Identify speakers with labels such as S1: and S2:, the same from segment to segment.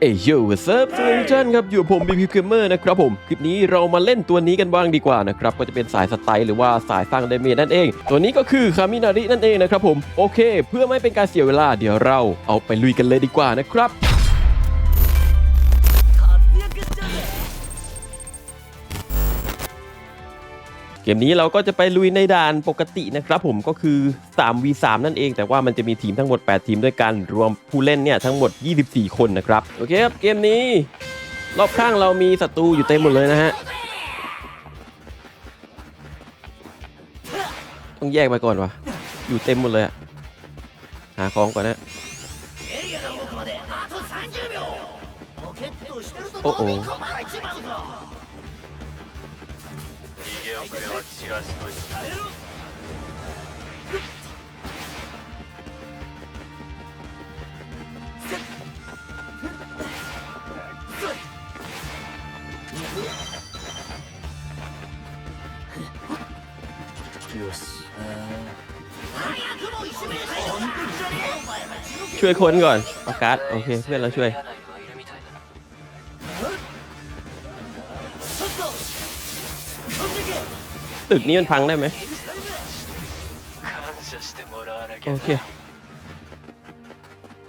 S1: เอ้ยโย่เซิร์ฟสวัสดีทุกท่านครับ อยู่ผมบีพีเกมเมอร์นะครับผม คลิปนี้เรามาเล่นตัวนี้กันบ้างดีกว่านะครับ ก็จะเป็นสายสไตล์หรือว่าสายสร้างเดเมจนั่นเอง ตัวนี้ก็คือคามินารินั่นเองนะครับผม โอเค เพื่อไม่เป็นการเสียเวลาเดี๋ยวเราเอาไปลุยกันเลยดีกว่านะครับ มนี้เราก็จะไปลุยในด่านปกตินะครับผมก็คือ 3v3 นั่นเอง แต่ว่ามันจะมีทีมทั้งหมด 8 ทีมด้วยกันรวมผู้เล่นเนี่ยทั้งหมด 24 คนนะครับโอเคครับเกมนี้ รอบข้างเรามีศัตรูอยู่เต็มหมดเลยนะฮะต้องแยกไปก่อนวะอยู่เต็มหมดเลยอะหาของก่อนนะโอ้โห
S2: 逃げ遅れは散らしといたよし
S1: ช่วยคนก่อนประกาศโอเค เพื่อนเราช่วย ตึกนี้มันพังได้ไหมโอเค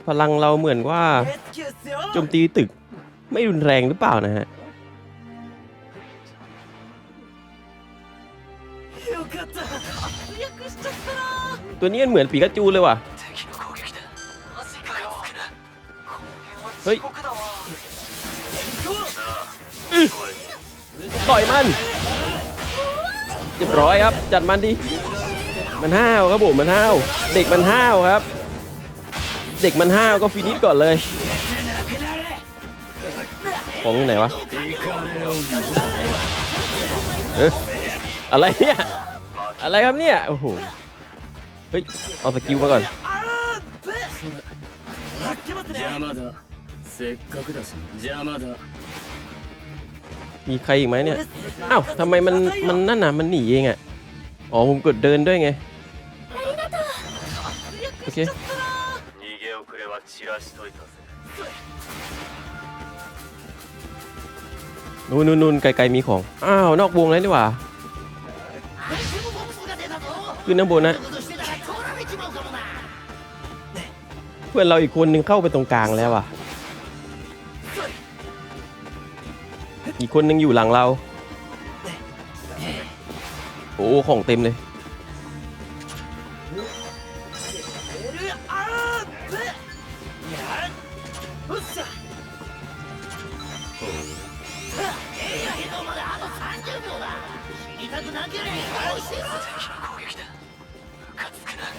S1: พลังเราเหมือนว่าโจมตีตึกไม่รุนแรงหรือเปล่านะฮะตัวนี้เหมือนปีกาจูเลยว่ะ เฮ้ย ต่อยมัน รียบร้อยครับ จัดมันดิ มันห้าวครับผมมันห้าว เด็กมันห้าวครับ เด็กมันห้าวก็ฟินิชก่อนเลย ของอยู่ไหนวะเอ๊ะอะไรเนี่ย อะไรครับเนี่ย โอ้โห เฮ้ย เอาสกิลมาก่อน
S2: 邪魔だせっかくだし邪魔だ
S1: มีใครอีกไหมเนี่ยอ้าวทำไมมันมันนั่นน่ะมันหนีเองอะอ๋อผมกดเดินด้วยไงโอเคนู่นนู่นไกลๆมีของ อ้าว นอกวงแล้วดีกว่าขึ้นน้ำบนนะ เพื่อนเราอีกคนนึงเข้าไปตรงกลางแล้วอะ อีกคนนึงอยู่หลังเรา โอ้ของเต็มเลย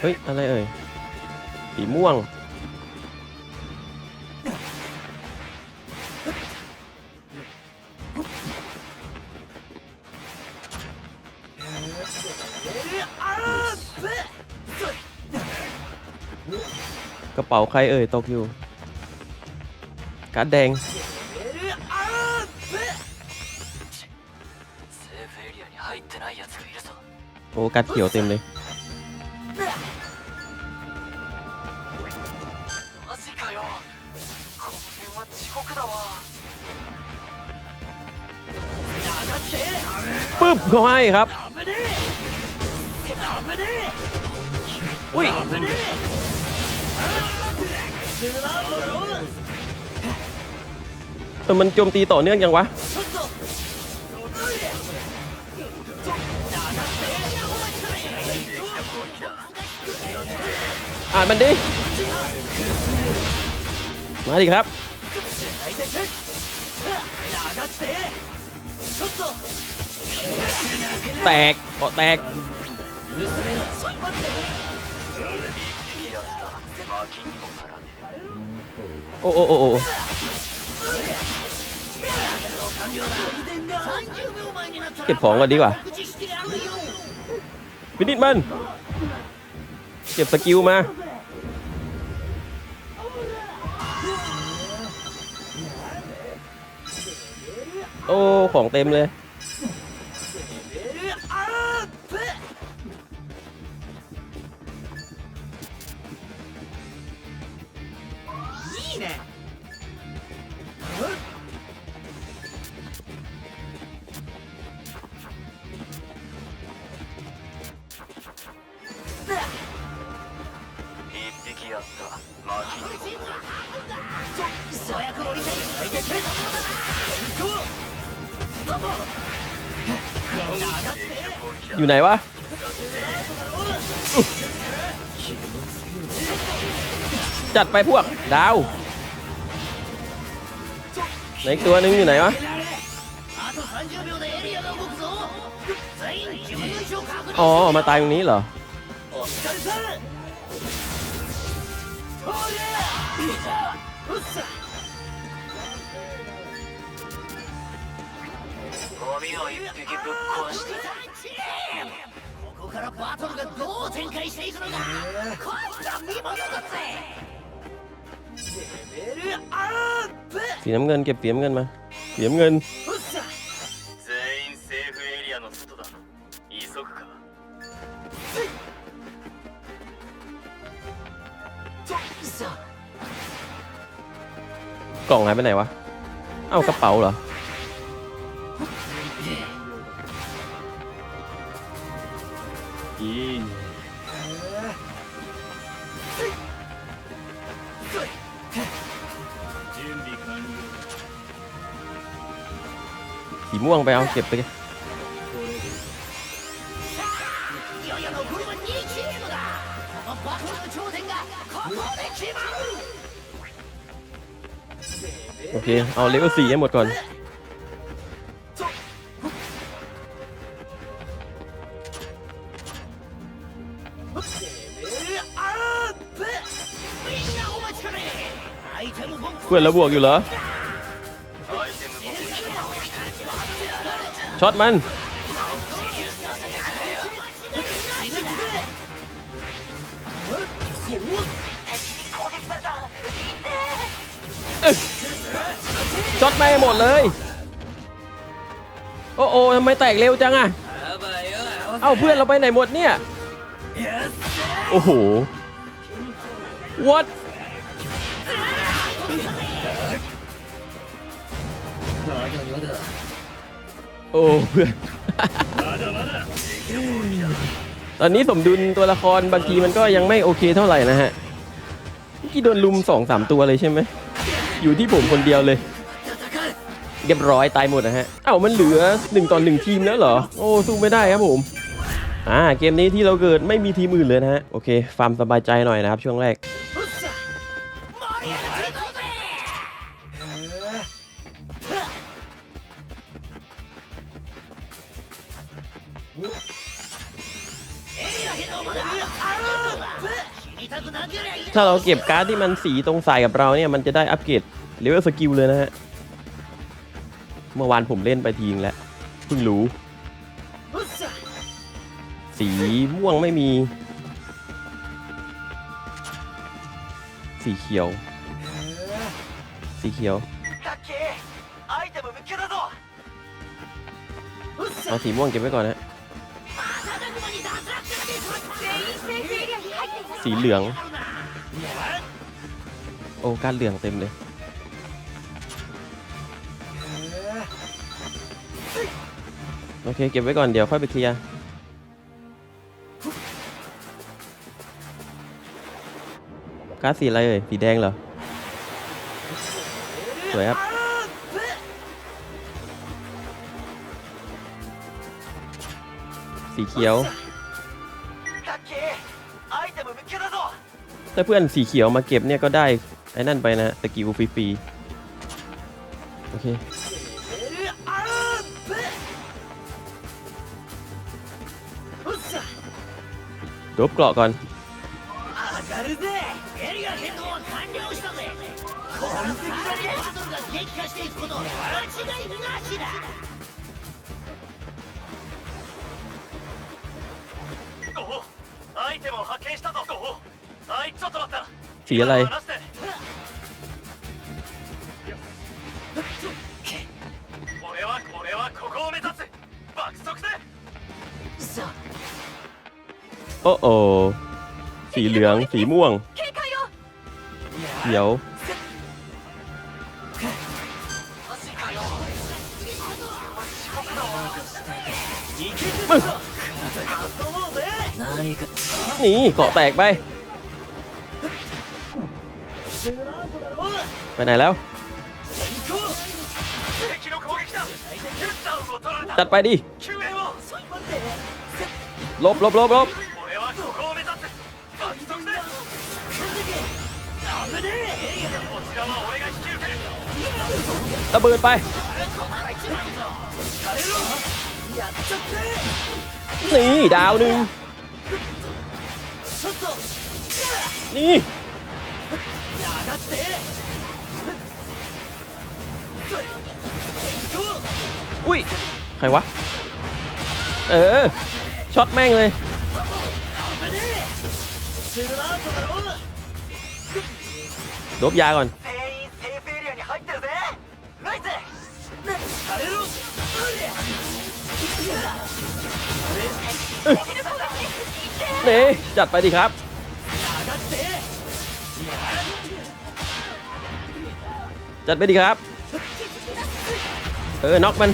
S1: เฮ้ย อะไรเอ่ยสีม่วง เป๋าใครเอ่ยตกอยู่ การ์ดแดง โอ้การ์ดเขียวเต็มเลย ปึ๊บเขาให้ครับ อุ้ย เออมันโจมตีต่อเนื่องยังวะ อ่านมันดิ มาดิครับ แตกก็แตก โอ้โอ้โอ้เก็บของก่อนดีกว่าพินิจมันเก็บสกิลมาโอ้ ของเต็มเลย อยู่ไหนวะอุ๊ยจัดไปพวก ดาวไหนอีกตัวหนึงอยู่ไหนวะ
S3: あと30秒でエリアが動くぞ全員自分の位置を確認
S1: อ๋อ มาตายตรงนี้เหรอ
S3: お疲れさんおりゃうっさ
S2: ゴミを一匹ぶっ壊して
S3: ここ からバトルがどう展開していくのかこんな見物だぜレベルアップ
S1: สีน้ำเงินเก็บเสียน้ำเงินมาเสียน้ำเงิน
S3: うっさ
S2: 全員セーフエリアの外だ急ぐか
S3: さ
S1: กล่องหายไปไหนวะ เอ้ากระเป๋าเหรอ ม่วงไปเอาเก็บไปโอเค เอาเลเวลสี่ให้หมดก่อน เพื่อนเราบวกอยู่เหรอ ช็อตมันช็อตไม่หมดเลย โอ้โอ้ทำไมแตกเร็วจังอะเอ้าเพื่อนเราไปไหนหมดเนี่ย โอ้โห what โอ้เพื่อน ตอนนี้สมดุลตัวละครบางทีมันก็ยังไม่โอเคเท่าไหร่นะฮะกี้โดนลุมสองสามตัวเลยใช่ไหม อยู่ที่ผมคนเดียวเลย เรียบร้อยตายหมดนะฮะ เอ้ามันเหลือ1ต่อ1ทีมแล้วเหรอ โอ้สู้ไม่ได้ครับผม อ่าเกมนี้ที่เราเกิดไม่มีทีมอื่นเลยนะฮะ โอเคฟาร์มสบายใจหน่อยนะครับช่วงแรก ถ้าเราเก็บการ์ดที่มันสีตรงสายกับเราเนี่ย มันจะได้อัปเกรดเลเวลสกิลเลยนะฮะ เมื่อวานผมเล่นไปทีงแล้วเพิ่งรู้ สีม่วงไม่มี สีเขียว สีเขียวเอาสีม่วงเก็บไว้ก่อนนะสีเหลือง โอ้การเหลืองเต็มเลย โอเค เก็บไว้ก่อนเดี๋ยวค่อยไปเคลียร์การสีอะไรเอ่ยสีแดงเหรอ สวยครับ สีเขียว ถ้าเพื่อนสีเขียวมาเก็บเนี่ยก็ได้ ไอ้นั่นไปนะตะกิลฟรีๆโอเคดบเกราะก่อนสีอะไร โอ้โอสีเหลืองสีม่วง เขียว นี่เกาะแตกไป ไปไหนแล้ว จัดไปดิลบลบลบลบ ระเบิดไป นี่ดาวหนึ่งนี่อุ้ยใครวะ เออ ช็อตแม่งเลย ลบยาก่อน นี่จัดไปดิครับ จัดไปดิครับ เออ น็อกมัน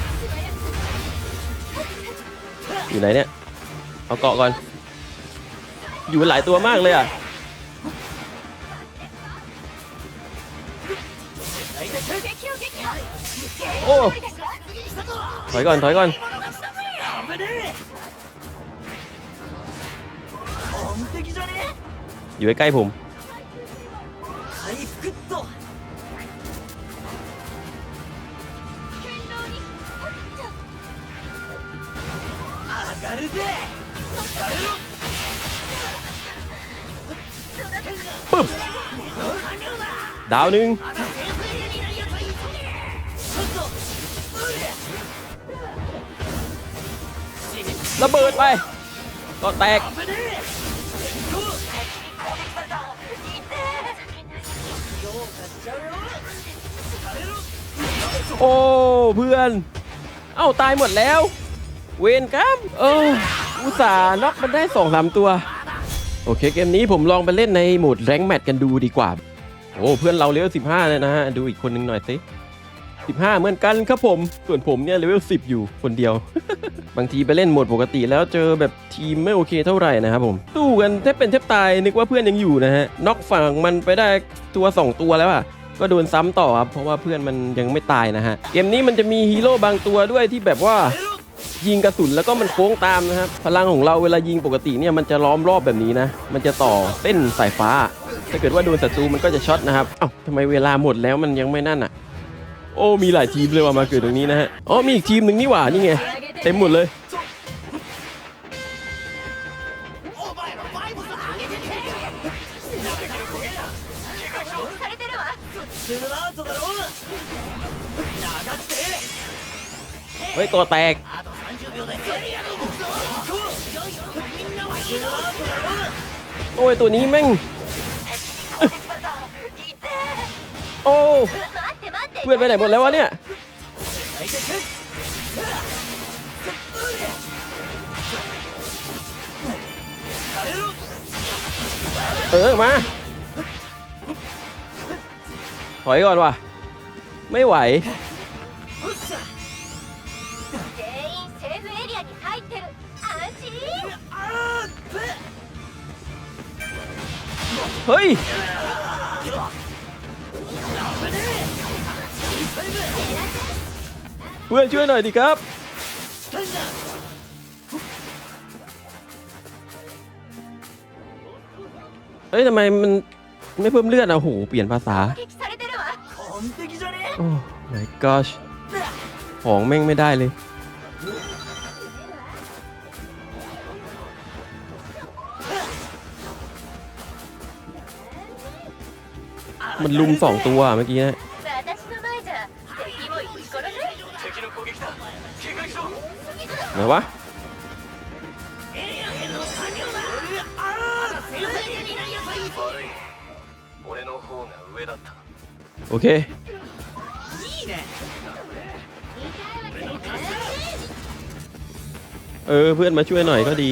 S1: อยู่ไหนเนี่ย เอาเกาะก่อน อยู่หลายตัวมากเลยอะโอ้ ถอยก่อนถอยก่อนอยู่ใกล้ผมปึ๊บดาวหนึ่ง ระเบิดไป ก็แตก โอ้เพื่อน เอ้าตายหมดแล้ว เวนกรรมเอออุตส่าห์น็อกมันได้สองสามตัว โอเคเกมนี้ผมลองไปเล่นในโหมดแรงแมตช์กันดูดีกว่า โอ้เพื่อนเราเลเวล15 เลยนะฮะ ดูอีกคนหนึงหน่อยสิ 15 เหมือนกันครับผม ส่วนผมเนี่ยเลเวล10 อยู่คนเดียว บางทีไปเล่นโหมดปกติแล้วเจอแบบทีมไม่โอเคเท่าไหร่นะครับผมสู้กันแทบเป็นแทบตายนึกว่าเพื่อนยังอยู่นะฮะน็อกฝั่งมันไปได้ตัว 2 ตัวแล้วอะก็โดนซ้ำต่อครับเพราะว่าเพื่อนมันยังไม่ตายนะฮะเกมนี้มันจะมีฮีโร่บางตัวด้วยที่แบบว่ายิงกระสุนแล้วก็มันโค้งตามนะครับพลังของเราเวลายิงปกติเนี่ยมันจะล้อมรอบแบบนี้นะ มันจะต่อเส้นสายฟ้า ถ้าเกิดว่าโดนศัตรูมันก็จะช็อตนะครับ เอ้าทำไมเวลาหมดแล้วมันยังไม่นั่นอะ โอ้มีหลายทีมเลยว่ามาเกิดตรงนี้นะฮะอ๋อมีอีกทีมหนึ่งนี่หว่านี่ไงเต็มหมดเลยเฮ้ยตัวแตกโอ้ยตัวนี้แม่งโอ้ เพื่อนไปไหนหมดแล้ววะเนี่ยเออมา ถอยก่อนว่ะ ไม่ไหว เฮ้ย เพื่อนช่วยหน่อยดิครับ เฮ้ยทำไมมันไม่เพิ่มเลือดอะโหเปลี่ยนภาษาโอ้ my gosh ของแม่งไม่ได้เลย มันลุมสองตัวเมื่อกี้นะ ไหนวะโอเคเออเพื่อนมาช่วยหน่อยก็ดี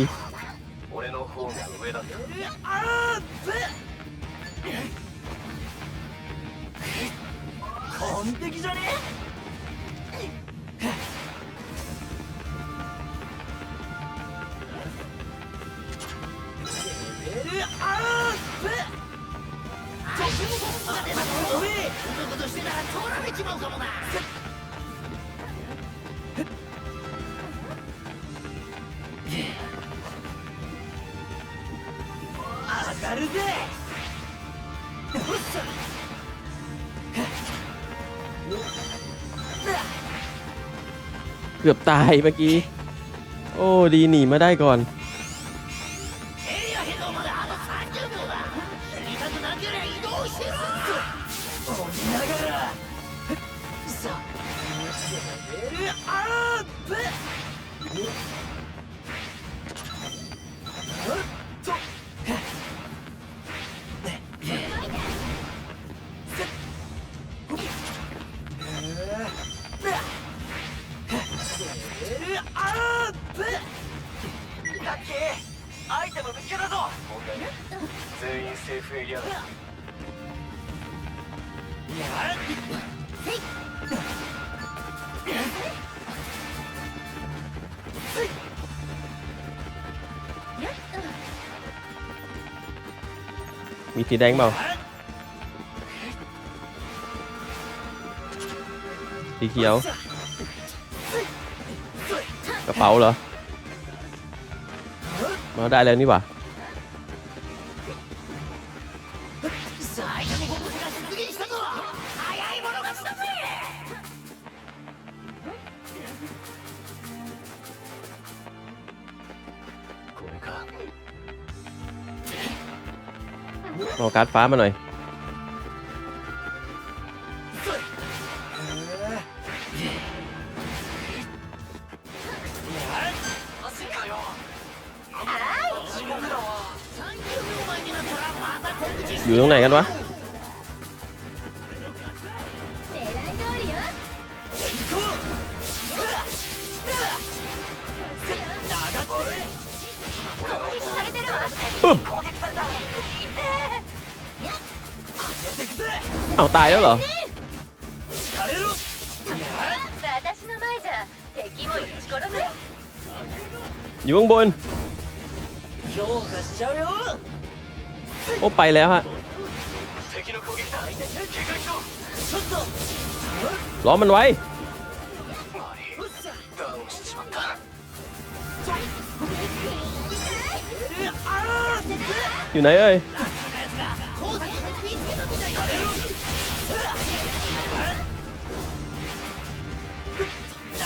S1: เกือบตายเมื่อกี้ โอ้ ดีหนีมาได้ก่อน
S2: together. thì trí đánh vào Đi kiểu Gặp bầu rồi
S1: Mà đại lên đi bảo. เอาการ์ดฟ้ามาหน่อย อยู่ตรงไหนกันวะ ตายแล้วเหรอยู่ข้าบน โอ้ไปแล้วฮะล้อมันไว้อยู่ไหนเอ้ย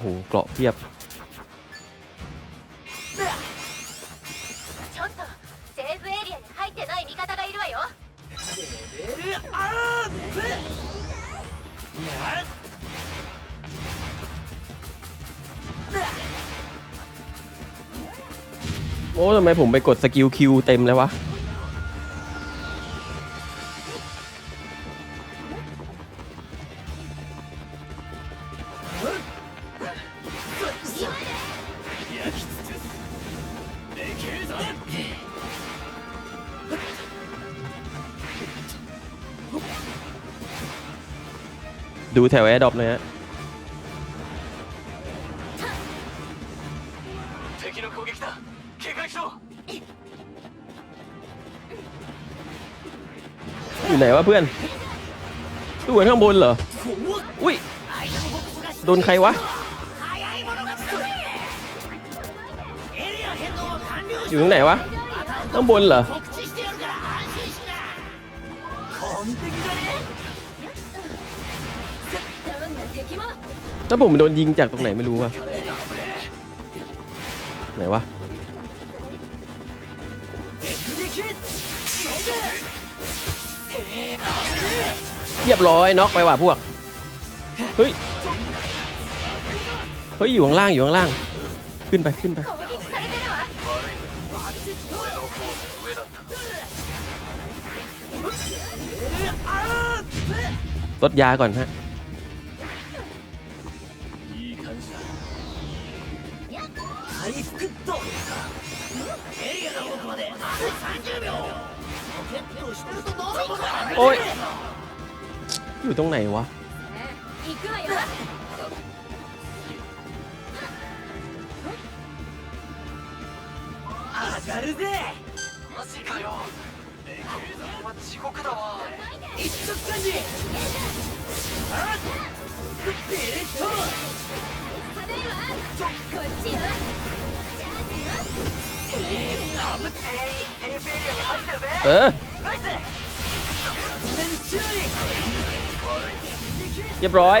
S1: โหเกราะเพียบโอ้ทำไมผมไปกดสกิลคิวเต็มเลยวะ ดูแถวแอร์ดรอปเลยฮะอยู่ไหนวะเพื่อนตู้หมืข้างบนเหรอ อุ้ย โดนใครวะ อยู่ตรงไหนวะ ข้างบนเหรอ แล้วผมโดนยิงจากตรงไหนไม่รู้ว่ะไหนวะเรียบร้อยน็อกไปว่ะพวก เฮ้ย เฮ้ย อยู่ข้างล่างอยู่ข้างล่าง ขึ้นไปขึ้นไป ลดยาก่อนฮะ
S3: と30秒ポケットをしてると飲み込まれる
S1: おい อยู่ตรงไหนวะ
S4: 行くわよ
S3: 上がるぜ
S2: マジかよこれは地獄だわ
S3: 一直感じあっベレット
S4: 食べるわこっちよ
S2: 全員テープエリアに入ってるぜ
S1: เ เรียบร้อย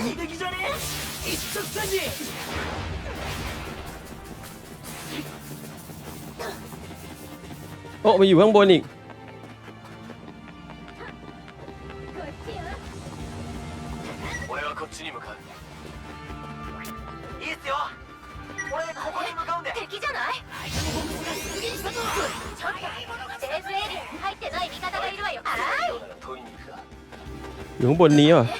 S3: 完璧じゃね一直感じ
S1: โอ้มาอยู่ข้างบนอีก
S4: こっちよ
S2: 俺はこっちに向かういいっすよ俺ここに向かうんで
S4: 敵じゃないちょっとセーフエリアに入ってない味方がいるわよあ
S2: どうなら問いに行くか
S1: อยู่ข้างบนนี้ว่ะ
S4: い敵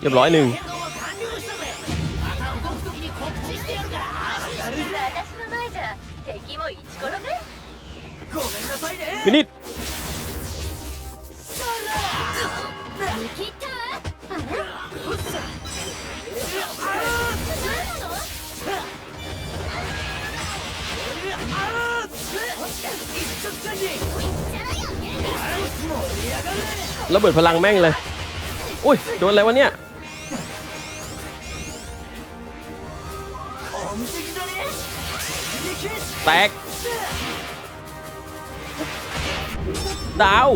S1: เรียบร้อยหนึ่งมินิชระเบิดพลังแม่งเลย อุ้ยโดนอะไรวะเนี่ยแตกดาว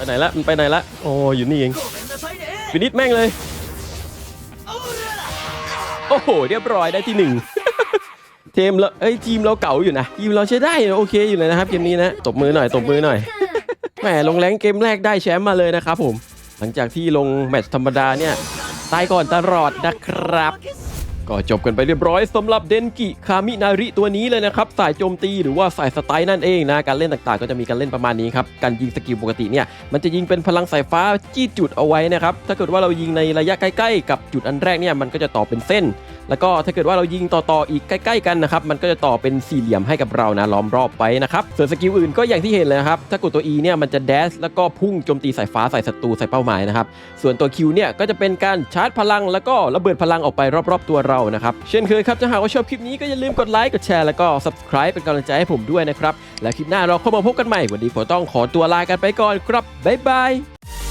S1: ไปไหนละมันไปไหนละโอ้อยู่นี่เองฟินิชแม่งเลย โอ้โห เรียบร้อยได้ที่หนึ่งเทีมเราเอ้ยทีมเราเก่าอยู่นะทีมเราใช้ได้นะโอเคอยู่เลยนะครับเกมนี้นะตบมือหน่อยตบมือหน่อยแหมลงแรงเกมแรกได้แชมป์มาเลยนะครับผม หลังจากที่ลงแมตช์ธรรมดาเนี่ยตายก่อนตลอดนะครับ ก็จบกันไปเรียบร้อยสำหรับเดนกิคามินาริตัวนี้เลยนะครับ สายโจมตีหรือว่าสายสไตล์นั่นเองนะ การเล่นต่างๆ ก็จะมีการเล่นประมาณนี้ครับ การยิงสกิลปกติเนี่ย มันจะยิงเป็นพลังสายฟ้าจี้จุดเอาไว้นะครับ ถ้าเกิดว่าเรายิงในระยะใกล้ๆ กับจุดอันแรกเนี่ยมันก็จะต่อเป็นเส้นแล้วก็ถ้าเกิดว่าเรายิงต่อๆอีกใกล้ ๆ กันนะครับมันก็จะต่อเป็นสี่เหลี่ยมให้กับเรานะล้อมรอบไว้นะครับส่วนสกิลอื่นก็อย่างที่เห็นเลยนะครับถ้ากดตัว E เนี่ยมันจะแดชแล้วก็พุ่งโจมตีสายฟ้าใส่ศัตรูใส่เป้าหมายนะครับส่วนตัว Q เนี่ยก็จะเป็นการชาร์จพลัง แล้วก็ระเบิดพลังออกไปรอบๆตัวเรานะครับเช่นเคยครับถ้าหากว่าชอบคลิปนี้ก็อย่าลืมกดไลค์กดแชร์แล้วก็ subscribe เป็นกำลังใจให้ผมด้วยนะครับและคลิปหน้าเราเข้ามาพบกันใหม่วันนี้ผมต้องขอตัวลากันไปก่อนครับบ๊ายบาย